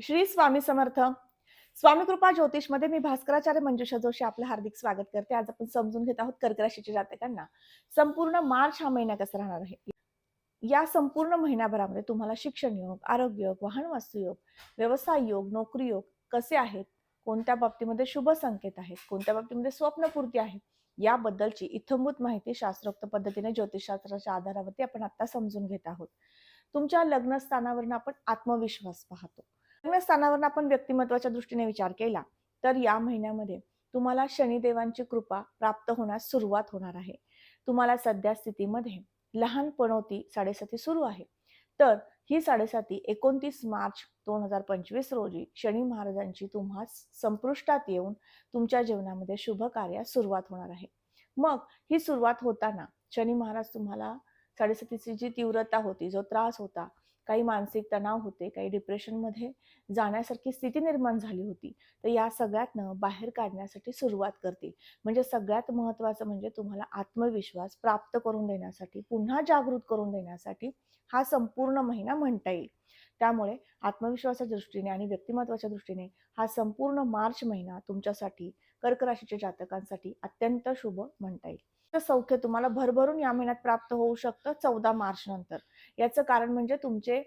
श्री स्वामी समर्थ. स्वामी कृपा ज्योतिषमध्ये मी भास्कराचार्य मंजुषा जोशी आपलं हार्दिक स्वागत करते. आज आपण समजून घेत आहोत कर्क राशीच्या जातकांना. संपूर्ण मार्च हा महिना कसा राहणार आहे? या संपूर्ण महिन्याभरामध्ये तुम्हाला शिक्षण योग आरोग्य योग वाहन वास्तू योग व्यवसाय योग नोकरी योग कसे आहेत? कोणत्या बाबतीमध्ये शुभ संकेत आहेत? कोणत्या बाबतीमध्ये स्वप्नपूर्ती आहे याबद्दलची इथंभूत माहिती शास्त्रोक्त पद्धतीने ज्योतिषशास्त्राच्या आधारावरती आपण आता समजून घेत आहोत. तुमच्या लग्नस्थानावरून आपण आत्मविश्वास पाहतो. लग्नस्थानावरून आपण व्यक्तिमत्वाच्या दृष्टीने विचार केला तर या महिन्यामध्ये तुम्हाला शनिदेवांची कृपा प्राप्त होण्यास सुरुवात होणार आहे. तुम्हाला सध्या स्थितीमध्ये लहानपणोती साडेसाती सुरू आहे. तर ही साडेसाती एकोणतीस मार्च दोन हजार पंचवीस रोजी शनी महाराजांची तुम्हा संपृष्टात येऊन तुमच्या जीवनामध्ये शुभ कार्यास सुरुवात होणार आहे. मग ही सुरुवात होताना शनी महाराज तुम्हाला साडेसातीची जी तीव्रता होती जो त्रास होता काही मानसिक तणाव होते काही डिप्रेशनमध्ये जाण्यासारखी स्थिती निर्माण झाली होती. तर या सगळ्यातनं बाहेर काढण्यासाठी सुरुवात करते. म्हणजे सगळ्यात महत्त्वाचं म्हणजे तुम्हाला आत्मविश्वास प्राप्त करून देण्यासाठी पुन्हा जागृत करून देण्यासाठी हा संपूर्ण महिना म्हणता येईल. त्यामुळे आत्मविश्वासाच्या दृष्टीने आणि व्यक्तिमत्वाच्या दृष्टीने हा संपूर्ण मार्च महिना तुमच्यासाठी कर्क राशीच्या जातकांसाठी अत्यंत शुभ म्हणता येईल. सौख्य तुम्हाला भरभरून या महिन्यात प्राप्त होऊ शकतं चौदा मार्च नंतर. याचं कारण म्हणजे तुमचे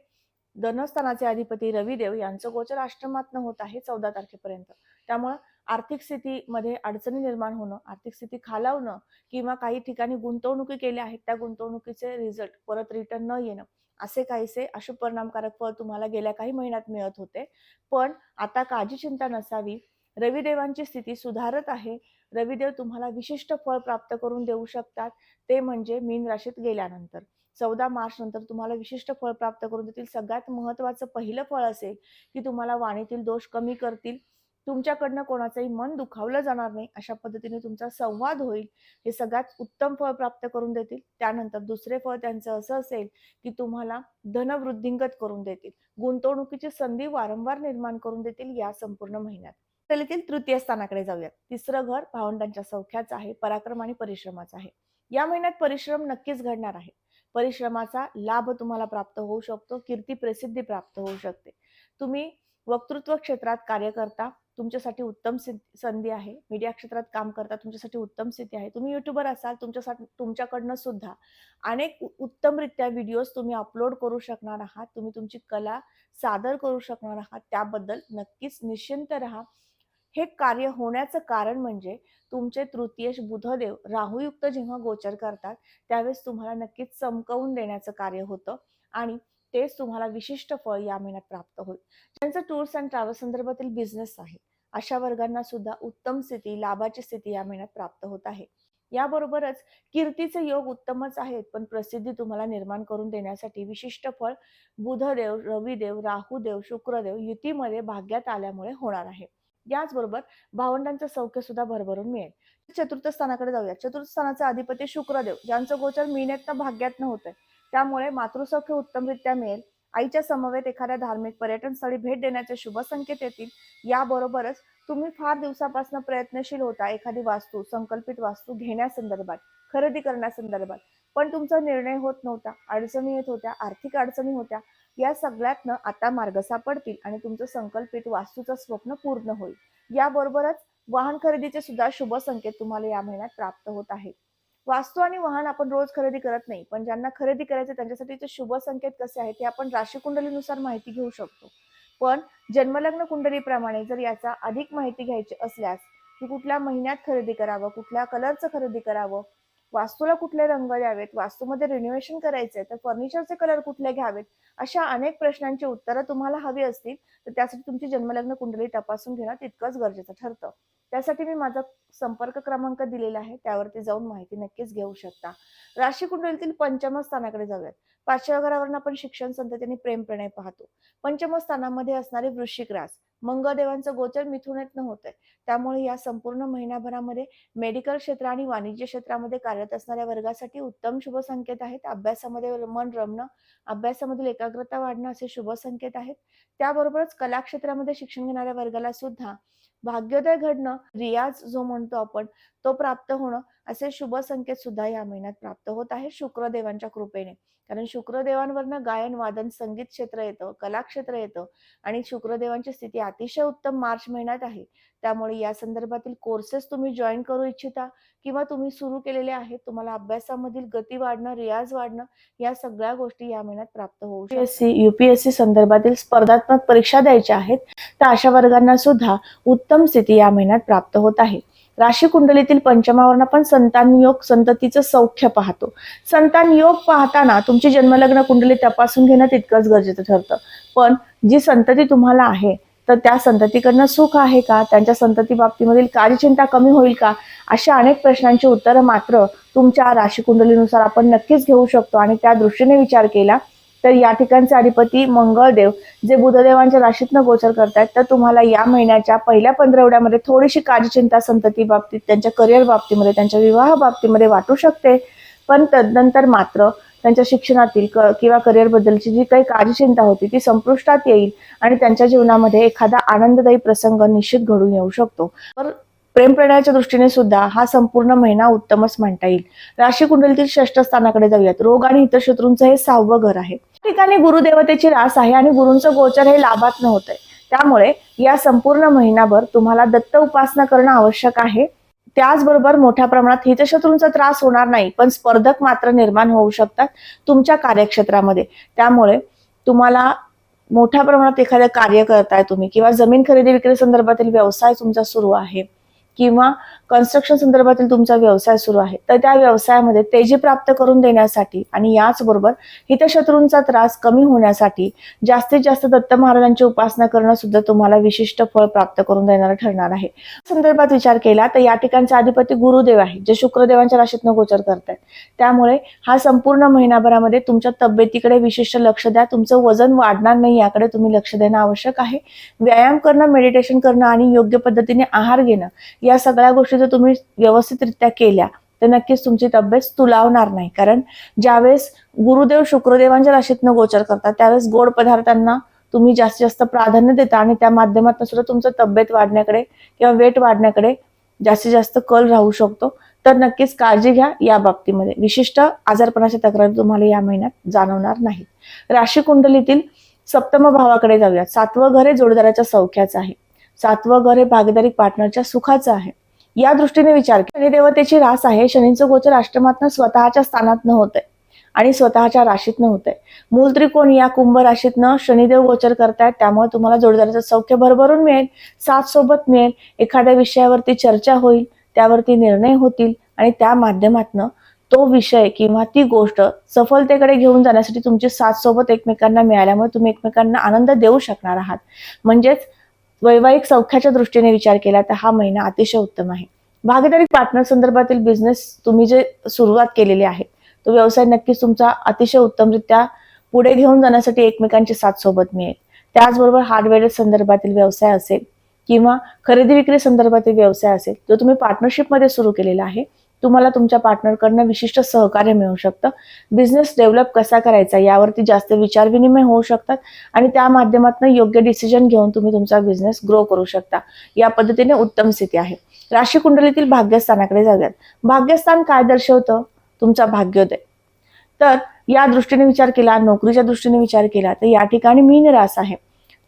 धनस्थानाचे अधिपती रविदेव यांचं गोचर आश्रमात होत आहे चौदा तारखेपर्यंत. त्यामुळं आर्थिक स्थितीमध्ये अडचणी निर्माण होणं आर्थिक स्थिती खालावणं किंवा काही ठिकाणी गुंतवणुकी केल्या आहेत त्या गुंतवणुकीचे रिझल्ट परत रिटर्न न येणं असे काहीसे अशुभ परिणामकारक फळ तुम्हाला गेल्या काही महिन्यात मिळत होते. पण आता काळजी चिंता नसावी. रविदेवांची स्थिती सुधारत आहे. रविदेव तुम्हाला विशिष्ट फळ प्राप्त करून देऊ शकतात. ते म्हणजे मीन राशीत गेल्यानंतर. चौदा मार्च नंतर तुम्हाला विशिष्ट फळ प्राप्त करून देतील. सगळ्यात महत्वाचं पहिलं फळ असेल की तुम्हाला वाणीतील दोष कमी करतील. तुमच्याकडनं कोणाचंही मन दुखावलं जाणार नाही. अशा पद्धतीने तुमचा संवाद होईल. हे सगळ्यात उत्तम फळ प्राप्त करून देतील. त्यानंतर दुसरे फळ त्यांचं असं असेल की तुम्हाला धनवृद्धिंगत करून देतील. गुंतवणुकीची संधी वारंवार निर्माण करून देतील या संपूर्ण महिन्यात. कलेतील तृतीय स्थानाकडे जाऊयात. तिसरं घर भावंडांच्या सौख्याचं आहे पराक्रम आणि परिश्रमाचं आहे. या महिन्यात परिश्रम नक्कीच घडणार आहे. परिश्रमाचा लाभ तुम्हाला प्राप्त होऊ शकतो कीर्ती प्रसिद्धी प्राप्त होऊ शकते. तुम्ही वक्तृत्व क्षेत्रात कार्य करता तुमच्यासाठी उत्तम संधी आहे. मीडिया क्षेत्रात काम करता तुमच्यासाठी उत्तम स्थिती आहे. तुम्ही युट्यूबर असाल तुमच्यासाठी तुमच्याकडनं सुद्धा अनेक उत्तमरित्या व्हिडिओज तुम्ही अपलोड करू शकणार आहात. तुम्ही तुमची कला सादर करू शकणार आहात. त्याबद्दल नक्कीच निश्चिंत राहा. हे कार्य होण्याचं कारण म्हणजे तुमचे तृतीयश बुधदेव राहुयुक्त जेव्हा गोचर करतात त्यावेळेस तुम्हाला नक्कीच चमकवून देण्याचं कार्य होतं आणि तेच तुम्हाला विशिष्ट फळ या महिन्यात प्राप्त होईल. ज्यांचं टूर्स अँड ट्रॅव्हल संदर्भातील बिझनेस आहे अशा वर्गांना सुद्धा उत्तम स्थिती लाभाची स्थिती या महिन्यात प्राप्त होत आहे. याबरोबरच कीर्तीचे योग उत्तमच आहेत पण प्रसिद्धी तुम्हाला निर्माण करून देण्यासाठी विशिष्ट फळ बुधदेव रविदेव राहुदेव शुक्रदेव युतीमध्ये भाग्यात आल्यामुळे होणार आहे. याचबरोबर भावंडांचं सौख्य सुद्धा भरभरून मिळेल. चतुर्थ स्थानाकडे जाऊया. चतुर्थ स्थानाचे अधिपती शुक्रदेव ज्यांचं गोचर मिळण्यात भाग्यात न होतंय त्यामुळे मातृसौख्य उत्तमरित्या मिळेल. आईच्या समवेत एखाद्या धार्मिक पर्यटन स्थळी भेट देण्याचे शुभ संकेत येतील. याबरोबरच तुम्ही फार दिवसापासून प्रयत्नशील होता एखादी वास्तू संकल्पित वास्तू घेण्यासंदर्भात खरेदी करण्यासंदर्भात. पण तुमचा निर्णय होत नव्हता. अडचणी येत होत्या. आर्थिक अडचणी होत्या. या सगळ्यातनं आता मार्ग सापडतील आणि तुमचं संकल्पित वास्तूचं स्वप्न पूर्ण होईल. याबरोबरच वाहन खरेदीचे सुद्धा शुभ संकेत तुम्हाला या महिन्यात प्राप्त होत आहेत. वास्तू आणि वाहन आपण रोज खरेदी करत नाही पण ज्यांना खरेदी करायचे त्यांच्यासाठीचे शुभ संकेत कसे आहेत हे आपण राशी कुंडलीनुसार माहिती घेऊ शकतो. पण जन्मलग्न कुंडलीप्रमाणे जर याचा अधिक माहिती घ्यायची असल्यास की कुठल्या महिन्यात खरेदी करावं कुठल्या कलरचं खरेदी करावं वास्तूला कुठले रंग द्यावेत? वास्तूमध्ये रिनोव्हेशन करायचंय तर फर्निचरचे कलर कुठले घ्यावेत? अशा अनेक प्रश्नांची उत्तरं तुम्हाला हवी असतील तर त्यासाठी तुमची जन्मलग्न कुंडली तपासून घेणं तितकंच गरजेचं ठरतं. त्यासाठी मी माझा संपर्क क्रमांक दिलेला आहे त्यावरती जाऊन माहिती नक्कीच घेऊ शकता. राशी कुंडलीतील पंचम स्थानाकडे जाऊयात. पाचव्या घरावरून आपण शिक्षण संततीने प्रेम प्रणय पाहतो. पंचम स्थानामध्ये असणारे वृश्चिक रास. मंगळदेवांचं गोचर मिथुनेत होत आहे त्यामुळे या संपूर्ण महिन्याभरामध्ये मेडिकल क्षेत्र आणि वाणिज्य क्षेत्रामध्ये कार्यरत असणाऱ्या वर्गासाठी उत्तम शुभ संकेत आहेत. अभ्यासामध्ये मन रमणं अभ्यासामधील एकाग्रता वाढणं असे शुभ संकेत आहेत. त्याबरोबरच कला क्षेत्रामध्ये शिक्षण घेणाऱ्या वर्गाला सुद्धा भाग्योदय घडणं रियाज जो म्हणतो आपण तो प्राप्त होणं असे शुभ संकेत सुद्धा या महिन्यात प्राप्त होत आहे शुक्रदेवांच्या कृपेने. कारण शुक्रदेवांवरनं गायन वादन संगीत क्षेत्र येतं कला क्षेत्र येतं आणि शुक्रदेवांची स्थिती अतिशय उत्तम मार्च महिन्यात आहे. त्यामुळे या संदर्भातील कोर्सेस तुम्ही जॉईन करू इच्छिता. किंवा तुम्ही सुरू केलेले आहेत तुम्हाला अभ्यासामधील गती वाढणं रियाज वाढणं या सगळ्या गोष्टी या महिन्यात प्राप्त होऊ शकतात. युपीएससी संदर्भातील स्पर्धात्मक परीक्षा द्यायच्या आहेत तर अशा वर्गांना सुद्धा उत्तम स्थिती या महिन्यात प्राप्त होत आहे. राशी कुंडलीतील पंचमावरण आपण संतान योग संततीचं सौख्य पाहतो. संतान योग पाहताना तुमची जन्मलग्न कुंडली तपासून घेणं तितकंच गरजेचं ठरतं. पण जी संतती तुम्हाला आहे तर त्या संततीकडनं सुख आहे का? त्यांच्या संतती बाबतीमधील कार्यचिंता कमी होईल का? अशा अनेक प्रश्नांची उत्तरं मात्र तुमच्या राशी कुंडलीनुसार आपण नक्कीच घेऊ शकतो आणि त्या दृष्टीने विचार केला तर या ठिकाणचे अधिपती मंगळदेव जे बुधदेवांच्या राशीतनं गोचर करतात तर तुम्हाला या महिन्याच्या पहिल्या पंधरवड्यामध्ये थोडीशी कार्यचिंता संतती बाबतीत त्यांच्या करिअर बाबतीमध्ये त्यांच्या विवाह बाबतीमध्ये वाटू शकते. पण तदनंतर मात्र त्यांच्या शिक्षणातील क किंवा करिअर बद्दलची जी काही कार्यचिंता होती ती संपुष्टात येईल आणि त्यांच्या जीवनामध्ये एखादा आनंददायी प्रसंग निश्चित घडून येऊ शकतो. तर प्रेम प्रणयाच्या दृष्टीने सुद्धा हा संपूर्ण महिना उत्तमच म्हणता येईल. राशी कुंडलीतील षष्ठ स्थानाकडे जाऊयात. रोग आणि हितशत्रूंचं हे सहावं घर आहे. ठिकाणी गुरुदेवतेची रास आहे आणि गुरूंचं गोचर हे लाभात होत आहे त्यामुळे या संपूर्ण महिनाभर तुम्हाला दत्त उपासना करणं आवश्यक आहे. त्याचबरोबर मोठ्या प्रमाणात हितशत्रूंचा त्रास होणार नाही पण स्पर्धक मात्र निर्माण होऊ शकतात तुमच्या कार्यक्षेत्रामध्ये. त्यामुळे तुम्हाला मोठ्या प्रमाणात एखादं कार्य करताय तुम्ही किंवा जमीन खरेदी विक्री संदर्भातील व्यवसाय तुमचा सुरू आहे. किंवा कन्स्ट्रक्शन संदर्भातील तुमचा व्यवसाय सुरू आहे तर त्या व्यवसायामध्ये तेजी प्राप्त करून देण्यासाठी आणि याचबरोबर हितशत्रूंचा त्रास कमी होण्यासाठी जास्तीत जास्त दत्त महाराजांची उपासना करणं सुद्धा तुम्हाला विशिष्ट फळ प्राप्त करून देणारं ठरणार आहे. संदर्भात विचार केला तर या ठिकाणचे अधिपती गुरुदेव आहे जे शुक्रदेवांच्या राशीतनं गोचर करतात त्यामुळे हा संपूर्ण महिनाभरामध्ये तुमच्या तब्येतीकडे विशिष्ट लक्ष द्या तुमचं वजन वाढणार नाही याकडे तुम्ही लक्ष देणं आवश्यक आहे. व्यायाम करणं मेडिटेशन करणं आणि योग्य पद्धतीने आहार घेणं या सगळ्या गोष्टी जर तुम्ही व्यवस्थितरित्या केल्या तर नक्कीच तुमची तब्येत तुलावणार नाही. कारण ज्यावेळेस गुरुदेव शुक्रदेवांच्या राशीतनं गोचर करतात त्यावेळेस गोड पदार्थांना तुम्ही जास्तीत जास्त प्राधान्य देता आणि त्या माध्यमातून सुद्धा तुमचं तब्येत वाढण्याकडे किंवा वेट वाढण्याकडे जास्तीत जास्त कल राहू शकतो. तर नक्कीच काळजी घ्या या बाबतीमध्ये. विशिष्ट आजारपणाच्या तक्रारी तुम्हाला या महिन्यात जाणवणार नाहीत. राशी कुंडलीतील सप्तम भावाकडे जाऊयात. सातवं घर हे जोडदाराच्या सौख्याचं आहे. सातवं घर हे भागीदारी पार्टनरच्या सुखाचं आहे. या दृष्टीने विचार की शनिदेवतेची रास आहे. शनीचं गोचर अष्टमातनं स्वतःच्या स्थानातनं होत आहे आणि स्वतःच्या राशीतनं होत आहे मूल त्रिकोण या कुंभ राशीतनं शनिदेव गोचर करतायत. त्यामुळे तुम्हाला जोडदाराचं सौख्य भरभरून मिळेल. साथ सोबत मिळेल. एखाद्या विषयावरती चर्चा होईल. त्यावरती निर्णय होतील. आणि त्या माध्यमातनं तो विषय किंवा ती गोष्ट सफलतेकडे घेऊन जाण्यासाठी तुमची साथ सोबत एकमेकांना मिळाल्यामुळे तुम्ही एकमेकांना आनंद देऊ शकणार आहात. म्हणजेच वैवाहिक सौख्याच्या दृष्टीने विचार केला तर हा महिना अतिशय उत्तम आहे. भागीदारी पार्टनर संदर्भातील बिझनेस तुम्ही जे सुरुवात केलेली आहे तो व्यवसाय नक्कीच तुमचा अतिशय उत्तमरित्या पुढे घेऊन जाण्यासाठी एकमेकांची साथ सोबत मिळेल. त्याचबरोबर हार्डवेअर संदर्भातील व्यवसाय असेल किंवा खरेदी विक्री संदर्भातील व्यवसाय असेल जो तुम्ही पार्टनरशिपमध्ये सुरू केलेला आहे तुम्हाला तुमच्या पार्टनरकडनं विशिष्ट सहकार्य मिळू शकतं. बिझनेस डेव्हलप कसा करायचा यावरती जास्त विचारविनिमय होऊ शकतात आणि त्या माध्यमातून योग्य डिसिजन घेऊन तुम्ही तुमचा बिझनेस ग्रो करू शकता. या पद्धतीने उत्तम स्थिती आहे. राशी कुंडलीतील भाग्यस्थानाकडे जाऊयात. भाग्यस्थान काय दर्शवतं? तुमचा भाग्योदय. तर या दृष्टीने विचार केला नोकरीच्या दृष्टीने विचार केला तर या ठिकाणी मीन रास आहे.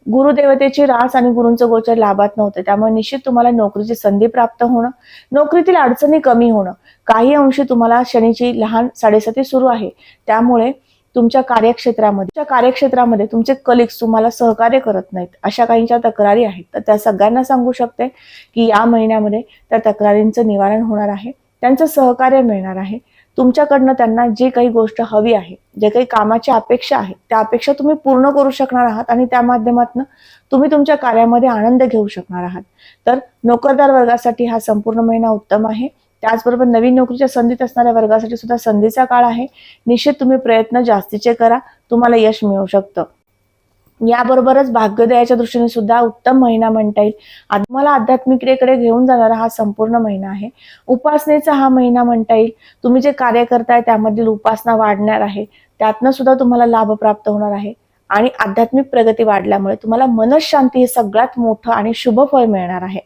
गुरुदेवतेची रास आणि गुरूंचं गोचर लाभात नव्हतं. त्यामुळे निश्चित तुम्हाला नोकरीची संधी प्राप्त होणं नोकरीतील अडचणी कमी होणं काही अंशी तुम्हाला शनीची लहान साडेसाती सुरू आहे. त्यामुळे तुमच्या कार्यक्षेत्रामध्ये तुमच्या कार्यक्षेत्रामध्ये तुमचे कलिग्स तुम्हाला सहकार्य करत नाहीत अशा काहींच्या तक्रारी आहेत. तर त्या सगळ्यांना सांगू शकते की या महिन्यामध्ये त्या तक्रारींचं निवारण होणार आहे त्यांचं सहकार्य मिळणार आहे. तुमच्याकडनं त्यांना जी काही गोष्ट हवी आहे जे काही कामाची अपेक्षा आहे त्या अपेक्षा तुम्ही पूर्ण करू शकणार आहात आणि त्या माध्यमातून तुम्ही तुमच्या कार्यामध्ये आनंद घेऊ शकणार आहात. तर नोकरदार वर्गासाठी हा संपूर्ण महिना उत्तम आहे. त्याचबरोबर नवीन नोकरीच्या संधीत असणाऱ्या वर्गासाठी सुद्धा संधीचा काळ आहे. निश्चित तुम्ही प्रयत्न जास्तीचे करा. तुम्हाला यश मिळू शकतं. याबरोबरच भाग्योदयाच्या दृष्टीने सुद्धा उत्तम महिना म्हणता येईल. मला तुम्हाला आध्यात्मिकतेकडे घेऊन जाणारा हा संपूर्ण महिना आहे. उपासनेचा हा महिना म्हणता येईल. तुम्ही जे कार्य करताय त्यामधील उपासना वाढणार आहे. त्यातनं सुद्धा तुम्हाला लाभ प्राप्त होणार आहे. आणि आध्यात्मिक प्रगती वाढल्यामुळे तुम्हाला मनशांती हे सगळ्यात मोठं आणि शुभ फळ मिळणार आहे.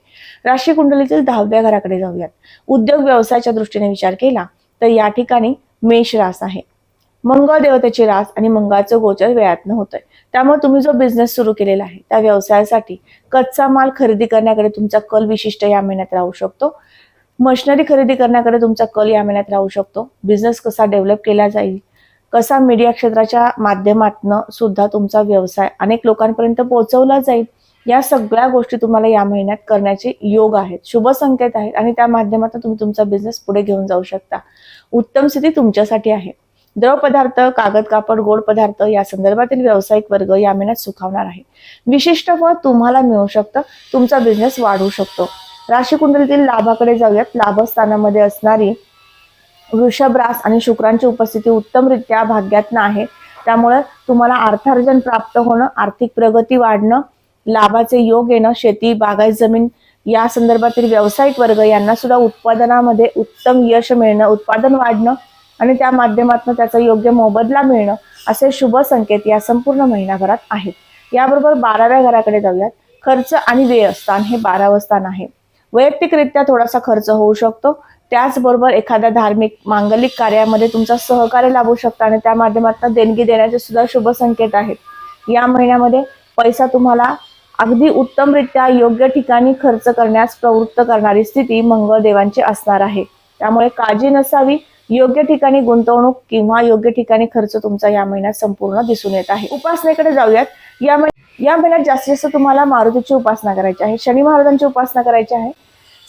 राशी कुंडलीतील दहाव्या घराकडे जाऊयात. उद्योग व्यवसायाच्या दृष्टीने विचार केला तर या ठिकाणी मेष रास आहे. मंगळ देवतेची रास आणि मंगळाचं गोचर वेळातनं होतंय. त्यामुळे तुम्ही जो बिझनेस सुरू केलेला आहे त्या व्यवसायासाठी कच्चा माल खरेदी करण्याकडे तुमचा कल विशिष्ट या महिन्यात राहू शकतो. मशिनरी खरेदी करण्याकडे तुमचा कल या महिन्यात राहू शकतो. बिझनेस कसा डेव्हलप केला जाईल कसा मीडिया क्षेत्राच्या माध्यमातनं सुद्धा तुमचा व्यवसाय अनेक लोकांपर्यंत पोहोचवला जाईल या सगळ्या गोष्टी तुम्हाला या महिन्यात करण्याचे योग आहेत. शुभ संकेत आहेत आणि त्या माध्यमातून तुम्ही तुमचा बिझनेस पुढे घेऊन जाऊ शकता. उत्तम स्थिती तुमच्यासाठी आहे. द्रव पदार्थ कागद कापड गोड पदार्थ या संदर्भातील व्यावसायिक वर्ग या महिन्यात सुखावणार आहे. विशिष्ट फळ तुम्हाला मिळू शकतं तुमचा बिझनेस वाढू शकतो. राशी कुंडलीतील लाभाकडे जाऊयात. लाभस्थानामध्ये असणारी वृषभ रास आणि शुक्रांची उपस्थिती उत्तमरित्या भाग्यातनं आहे. त्यामुळे तुम्हाला अर्थार्जन प्राप्त होणं आर्थिक प्रगती वाढणं लाभाचे योग येणं शेती बागायत जमीन या संदर्भातील व्यावसायिक वर्ग यांना सुद्धा उत्पादनामध्ये उत्तम यश मिळणं उत्पादन वाढणं आणि त्या माध्यमातून त्याचा योग्य मोबदला मिळणं असे शुभ संकेत या संपूर्ण महिनाभरात आहेत. याबरोबर बाराव्या घराकडे जाऊयात. खर्च आणि व्ययस्थान हे बारावं स्थान आहे. वैयक्तिकरित्या थोडासा खर्च होऊ शकतो. त्याचबरोबर एखाद्या धार्मिक मांगलिक कार्यामध्ये तुमचा सहकार्य लाभू शकता आणि त्या माध्यमातून देणगी देण्याचे सुद्धा शुभ संकेत आहेत. या महिन्यामध्ये पैसा तुम्हाला अगदी उत्तमरित्या योग्य ठिकाणी खर्च करण्यास प्रवृत्त करणारी स्थिती मंगळदेवांची असणार आहे. त्यामुळे काळजी नसावी. योग्य ठिकाणी गुंतवणूक किंवा योग्य ठिकाणी खर्च तुमचा या महिन्यात संपूर्ण दिसून येत आहे. उपासनेकडे जाऊयात. या महिन्यात या महिन्यात जास्तीत जास्त तुम्हाला मारुतीची उपासना करायची आहे. शनी महाराजांची उपासना करायची आहे.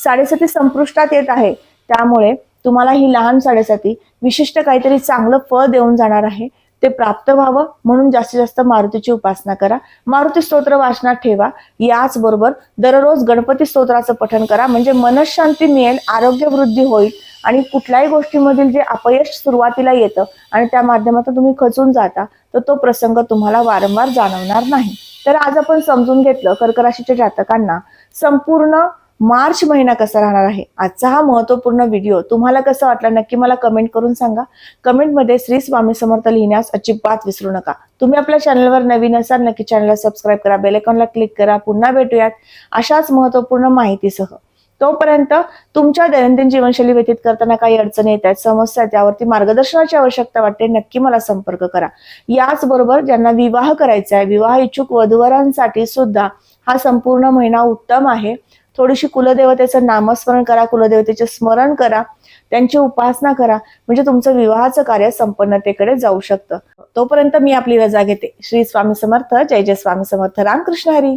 साडेसाती संपुष्टात येत आहे. त्यामुळे तुम्हाला ही लहान साडेसाती विशिष्ट काहीतरी चांगलं फळ देऊन जाणार आहे. ते प्राप्त व्हावं म्हणून जास्तीत जास्त मारुतीची उपासना करा. मारुती स्तोत्र वाचनात ठेवा. याचबरोबर दररोज गणपती स्तोत्राचं पठण करा. म्हणजे मनशांती मिळेल आरोग्य वृद्धी होईल आणि कुठल्याही गोष्टीमधील जे अपयश सुरुवातीला येतं आणि त्या माध्यमातून तुम्ही खचून जाता तर तो प्रसंग तुम्हाला वारंवार जाणवणार नाही. तर आज आपण समजून घेतलं कर्क राशीच्या जातकांना संपूर्ण मार्च महिना कसा राहणार आहे? आजचा हा महत्त्वपूर्ण व्हिडिओ तुम्हाला कसा वाटला नक्की मला कमेंट करून सांगा. कमेंटमध्ये श्री स्वामी समर्थ लिहिण्यास अजिबात विसरू नका. तुम्ही आपल्या चॅनलवर नवीन असाल नक्की चॅनलला सबस्क्राईब करा बेलेकॉनला क्लिक करा पुन्हा भेटूयात अशाच महत्त्वपूर्ण माहितीसह. तोपर्यंत तुमच्या दैनंदिन जीवनशैली व्यतीत करताना काही अडचणी येत आहेत समस्या त्यावरती मार्गदर्शनाची आवश्यकता वाटते नक्की मला संपर्क करा. याचबरोबर ज्यांना विवाह करायचा आहे विवाह इच्छुक वधूवरांसाठी सुद्धा हा संपूर्ण महिना उत्तम आहे. थोडीशी कुलदेवतेचं नामस्मरण करा कुलदेवतेचे स्मरण करा त्यांची उपासना करा म्हणजे तुमचं विवाहाचं कार्य संपन्नतेकडे जाऊ शकतं. तोपर्यंत मी आपली रजा घेते. श्री स्वामी समर्थ जय जय स्वामी समर्थ रामकृष्ण हरी.